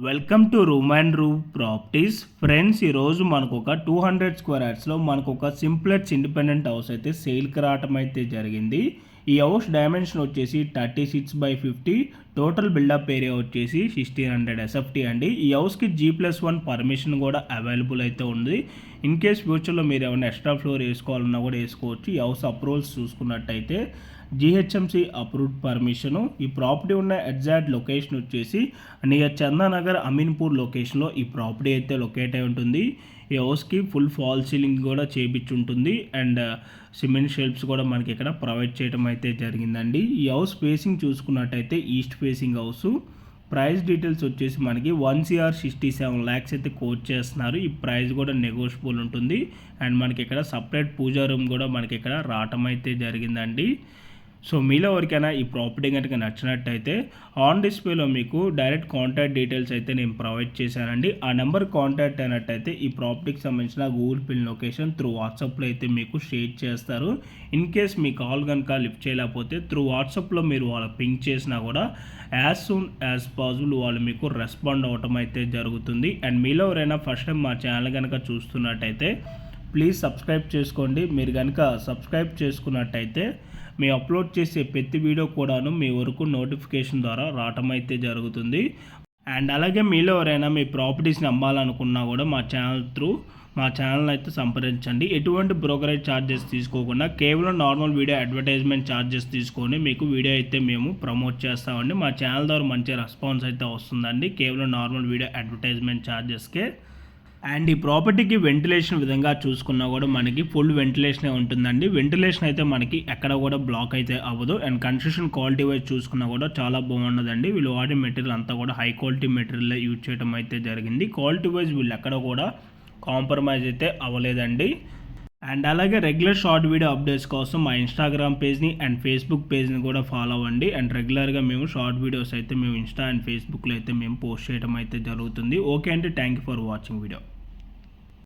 Welcome to room and room properties friends ఈరోజు మనకు ఒక టూ హండ్రెడ్ స్క్వేర్ యార్డ్స్లో మనకు ఒక సింప్లెట్స్ ఇండిపెండెంట్ హౌస్ అయితే సేల్కి రావటం అయితే జరిగింది. ఈ హౌస్ డైమెన్షన్ వచ్చేసి thirty six by fifty total buildup area వచ్చేసి సిక్స్టీన్ హండ్రెడ్ ఎస్ఎఫ్టీ అండి. ఈ హౌస్కి జీ ప్లస్ వన్ పర్మిషన్ కూడా అవైలబుల్ అయితే ఉంది. ఇన్ కేస్ ఫ్యూచర్లో మీరు ఏమైనా ఎక్స్ట్రా ఫ్లోర్ వేసుకోవాలన్నా కూడా వేసుకోవచ్చు. ఈ హౌస్ అప్రూవల్స్ చూసుకున్నట్టయితే జిహెచ్ఎంసి అప్రూవ్డ్ పర్మిషను ఈ ప్రాపర్టీ ఉన్న ఎగ్జాక్ట్ లొకేషన్ వచ్చేసి నియర్ చందానగర్ అమీన్పూర్ లొకేషన్లో ఈ ప్రాపర్టీ అయితే లొకేట్ అయి ఉంటుంది. ఈ హౌస్కి ఫుల్ ఫాల్ సీలింగ్ కూడా చేపించి ఉంటుంది అండ్ సిమెంట్ షెల్ఫ్స్ కూడా మనకి ఇక్కడ ప్రొవైడ్ చేయడం అయితే జరిగిందండి. ఈ హౌస్ ఫేసింగ్ చూసుకున్నట్టయితే east facing house price details వచ్చేసి మనకి one CR sixty seven lakhs అయితే కోట్ చేస్తున్నారు. ఈ ప్రైస్ కూడా నెగోషియబుల్ ఉంటుంది. అండ్ మనకి ఇక్కడ సపరేట్ పూజా రూమ్ కూడా మనకి ఇక్కడ రావటం అయితే జరిగిందండి. సో మీలో ఎవరికైనా ఈ ప్రాపర్టీ కనుక నచ్చినట్టయితే ఆన్ డిస్ప్లేలో మీకు డైరెక్ట్ కాంటాక్ట్ డీటెయిల్స్ అయితే నేను ప్రొవైడ్ చేశానండి. ఆ నెంబర్ కాంటాక్ట్ అయినట్టయితే ఈ ప్రాపర్టీకి సంబంధించిన గూగుల్ పిన్ లొకేషన్ త్రూ వాట్సాప్లో అయితే మీకు షేర్ చేస్తారు. ఇన్ కేస్ మీ కాల్ కనుక లిఫ్ట్ చేయలేకపోతే త్రూ వాట్సాప్లో మీరు వాళ్ళ పింక్ చేసినా కూడా యాజ్ సూన్ యాజ్ పాసిబుల్ వాళ్ళు మీకు రెస్పాండ్ అవ్వటం అయితే జరుగుతుంది. అండ్ మీలో ఎవరైనా ఫస్ట్ టైం మా ఛానల్ కనుక చూస్తున్నట్టయితే ప్లీజ్ సబ్స్క్రైబ్ చేసుకోండి. మీరు కనుక సబ్స్క్రైబ్ చేసుకున్నట్టయితే మీ అప్లోడ్ చేసే ప్రతి వీడియో కూడాను మీ వరకు నోటిఫికేషన్ ద్వారా రావటం అయితే జరుగుతుంది. అండ్ అలాగే మీలో ఎవరైనా మీ ప్రాపర్టీస్ని అమ్మాలనుకున్నా కూడా మా ఛానల్ త్రూ మా ఛానల్ అయితే సంప్రదించండి. ఎటువంటి బ్రోకరేజ్ ఛార్జెస్ తీసుకోకుండా కేవలం నార్మల్ వీడియో అడ్వర్టైజ్మెంట్ ఛార్జెస్ తీసుకొని మీకు వీడియో అయితే మేము ప్రమోట్ చేస్తామండి. మా ఛానల్ ద్వారా మంచి రెస్పాన్స్ అయితే వస్తుందండి. కేవలం నార్మల్ వీడియో అడ్వర్టైజ్మెంట్ ఛార్జెస్కే అండ్ ఈ ప్రాపర్టీకి వెంటిలేషన్ విధంగా చూసుకున్నా కూడా మనకి ఫుల్ వెంటిలేషనే ఉంటుందండి. వెంటిలేషన్ అయితే మనకి ఎక్కడ కూడా బ్లాక్ అయితే అవ్వదు. అండ్ కన్స్ట్రక్షన్ క్వాలిటీ వైజ్ చూసుకున్నా కూడా చాలా బాగున్నదండి. వీళ్ళు వాడే మెటీరియల్ అంతా కూడా హై క్వాలిటీ మెటీరియల్ యూజ్ చేయడం అయితే జరిగింది. క్వాలిటీ వైజ్ వీళ్ళు ఎక్కడ కూడా కాంప్రమైజ్ అయితే అవ్వలేదండి. అండ్ అలాగే రెగ్యులర్ షార్ట్ వీడియో అప్డేట్స్ కోసం మా ఇన్స్టాగ్రామ్ పేజ్ని అండ్ ఫేస్బుక్ పేజ్ని కూడా ఫాలో అవ్వండి. అండ్ రెగ్యులర్గా మేము షార్ట్ వీడియోస్ అయితే మేము ఇన్స్టా అండ్ ఫేస్బుక్లో అయితే మేము పోస్ట్ చేయడం అయితే జరుగుతుంది. ఓకే అండి. Thank you for watching video.